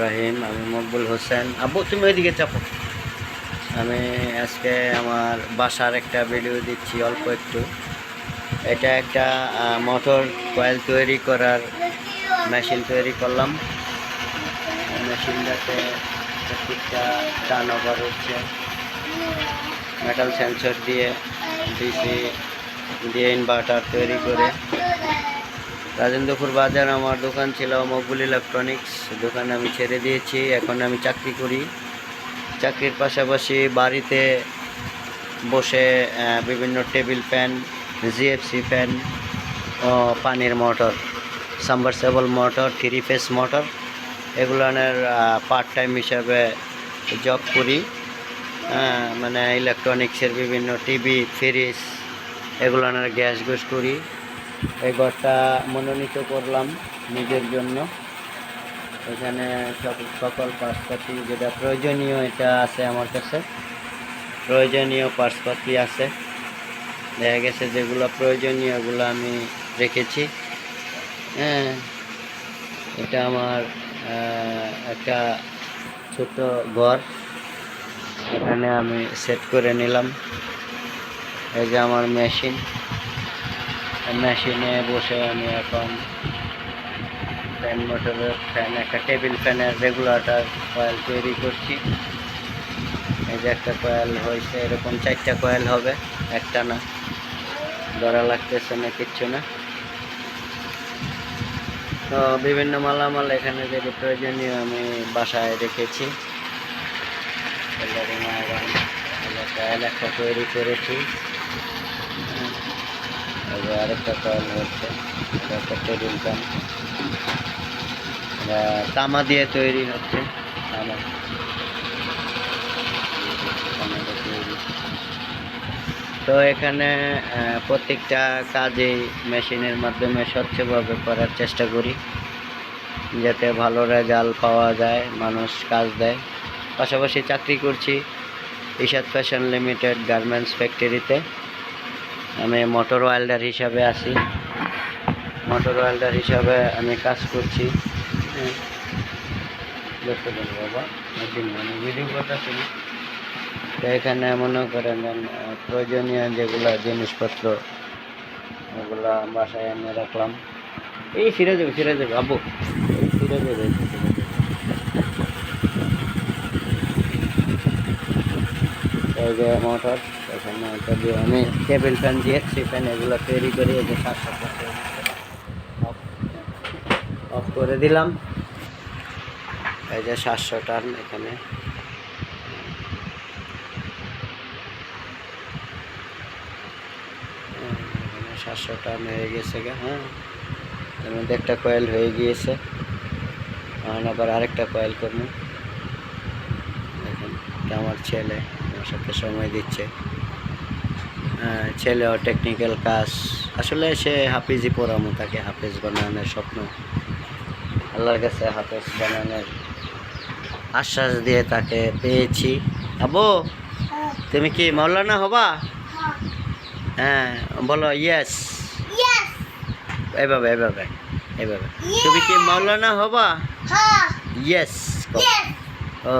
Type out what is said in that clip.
রহিম আমি মকবুল হোসেন। আব্বু, তুমি ওইদিকে চাপো। আমি আজকে আমার বাসার একটা ভিডিও দিচ্ছি, অল্প একটু। এটা একটা মোটর কয়েল তৈরি করার মেশিন তৈরি করলাম। মেশিনটাতে প্রত্যেকটা টার্ন ওভার হচ্ছে। মেটাল সেন্সর দিয়ে ডিসি দিয়ে ইনভার্টার তৈরি করে। রাজেন্দ্রপুর বাজার আমার দোকান ছিল মকবুল ইলেকট্রনিক্স। দোকান আমি ছেড়ে দিয়েছি, এখন আমি চাকরি করি। চাকরির পাশাপাশি বাড়িতে বসে বিভিন্ন টেবিল ফ্যান, জিএফসি ফ্যান, ও পানির motor, submersible motor, three phase motor, এগুলোনের part time হিসাবে জব করি। মানে ইলেকট্রনিক্সের বিভিন্ন টিভি ফ্রিজ এগুলোনের গ্যাস গুস করি। এই ঘরটা মনোনীত করলাম নিজের জন্য। এখানে সকল পার্সপাতি যেটা প্রয়োজনীয় এটা আছে আমার কাছে। প্রয়োজনীয় পার্সপাতি আছে। দেখা গেছে যেগুলো প্রয়োজনীয় ওগুলো আমি রেখেছি। হ্যাঁ এটা আমার একটা ছোট ঘর। এখানে আমি সেট করে নিলাম। এই যে আমার মেশিন। মেশিনে বসে আমি এখন ফ্যান মোটরের ফ্যান একটা টেবিল ফ্যানের রেগুলেটর কয়েল তৈরি করছি। এই যে একটা কয়েল হয়েছে, এরকম চারটা কয়েল হবে, একটা না। ধরা লাগতেছে না, কিচ্ছু না। তো বিভিন্ন মালামাল এখানে যেটি প্রয়োজনীয় আমি বাসায় রেখেছি। একটা তৈরি করেছি। আরেকটা হচ্ছে, এটা একটা টেবিল তামা দিয়ে তৈরি হচ্ছে, তামা। তো এখানে প্রত্যেকটা কাজেই মেশিনের মাধ্যমে স্বচ্ছভাবে করার চেষ্টা করি, যাতে ভালো রেজাল্ট পাওয়া যায়, মানুষ কাজ দেয়। পাশাপাশি চাকরি করছি ইশাদ ফ্যাশন লিমিটেড গার্মেন্টস ফ্যাক্টরিতে। আমি মোটর ওয়েল্ডার হিসাবে আছি। মোটর ওয়েল্ডার হিসাবে আমি কাজ করছি। বাবা মানে এখানে মনে করেন প্রয়োজনীয় যেগুলো জিনিসপত্র, ওগুলো বাসায় এনে রাখলাম। এই ফিরে যাবে ফিরে যাবে, এই ফিরে যাবে এই যে মোটর এখানে দিয়ে আমি টেবিল ফ্যান দিয়ে সেই ফ্যান এগুলো তৈরি করে এই যে অফ করে দিলাম। এই যে সাতশো টান এখানে সাতশো টান হয়ে গেছে হ্যাঁ। এর মধ্যে একটা কয়েল হয়ে গিয়েছে। আবার আরেকটা কয়েল করব। আমার ছেলে সাথে সময় দিচ্ছে। ছেলেও টেকনিক্যাল কাজ। আসলে সে হাফিজি পড়ামো তাকে হাফেজ বানানোর স্বপ্ন। আল্লাহর কাছে হাফেজ বানানোর আশ্বাস দিয়ে তাকে পেয়েছি। আবু তুমি কি মৌলানা হবা? হ্যাঁ বলো ইয়েস. এভাবে এভাবে এভাবে। তুমি কি মৌলানা হবা? ইয়েস ও